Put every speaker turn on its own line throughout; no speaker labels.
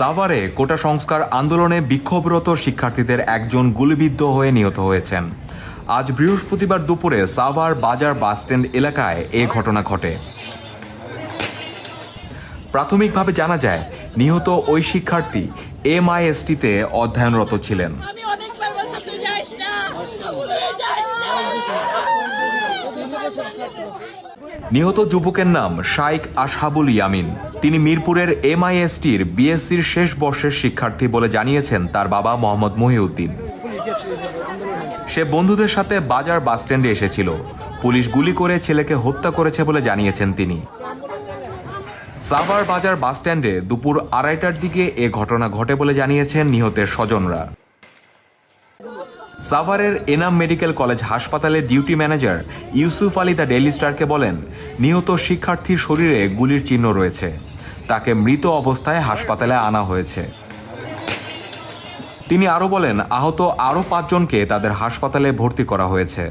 তাভারে কোটা সংস্কার আন্দোলনে বিক্ষোভরত শিক্ষার্থীদের একজন গুলিবিদ্ধ হয়ে নিহত হয়েছেন। আজ বৃহস্পতিবার দুপুরে সাভার বাজার বাসস্ট্যান্ড এলাকায় এ ঘটনা ঘটে। প্রাথমিকভাবে জানা যায় নিহত ওই শিক্ষার্থী এমআইএসটিতে অধ্যয়নরত ছিলেন। নিহত যুবকের নাম শাইক আশহাবুল ইয়ামিন। তিনি মিরপুরের এমআইএসটির বিএসসির শেষ বর্ষের শিক্ষার্থী বলে জানিয়েছেন তার বাবা মোহাম্মদ মহিউদ্দিন। সে বন্ধুদের সাথে বাজার বাসস্ট্যান্ডে এসেছিল। পুলিশ গুলি করে ছেলেকে হত্যা করেছে বলে জানিয়েছেন তিনি। সাভার বাজার বাসস্ট্যান্ডে দুপুর আড়াইটার দিকে এ ঘটনা ঘটে বলে জানিয়েছেন নিহতের স্বজনরা। সাভারের এনাম মেডিকেল কলেজ হাসপাতালের duty manager Yusuf Ali the daily স্টারকে বলেন, নিহত শিক্ষার্থীর শরীরে গুলির চিহ্ন রয়েছে। তাকে মৃত অবস্থায় হাসপাতালে আনা হয়েছে। তিনি আরও বলেন, আহত আরও পাঁচজনকে তাদের হাসপাতালে ভর্তি করা হয়েছে।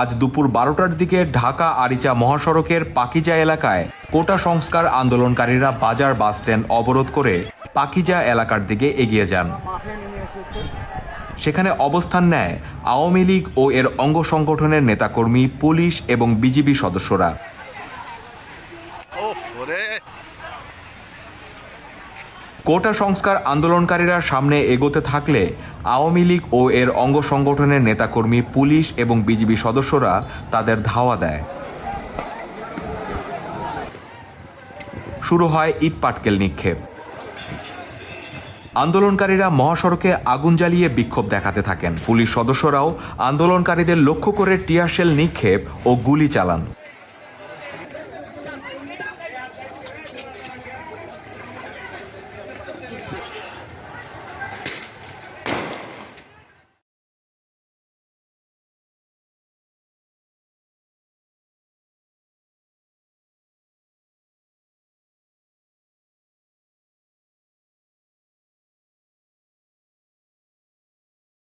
আজ দুপুর বারোটার দিকে ঢাকা আরিচা মহাসড়কের পাকিজা এলাকায় কোটা সংস্কার আন্দোলনকারীরা বাজার বাসস্ট্যান্ড অবরোধ করে পাকিজা এলাকার দিকে এগিয়ে যান। সেখানে অবস্থান নেয় আওয়ামী লীগ ও এর অঙ্গ সংগঠনের নেতাকর্মী, পুলিশ এবং বিজিবি সদস্যরা। কোটা সংস্কার আন্দোলনকারীরা সামনে এগোতে থাকলে আওয়ামী লীগ ও এর অঙ্গ সংগঠনের নেতাকর্মী, পুলিশ এবং বিজিবি সদস্যরা তাদের ধাওয়া দেয়। শুরু হয় ইট পাটকেল নিক্ষেপ। আন্দোলনকারীরা মহাসড়কে আগুন জ্বালিয়ে বিক্ষোভ দেখাতে থাকেন। পুলিশ সদস্যরাও আন্দোলনকারীদের লক্ষ্য করে টিয়ারশেল নিক্ষেপ ও গুলি চালান।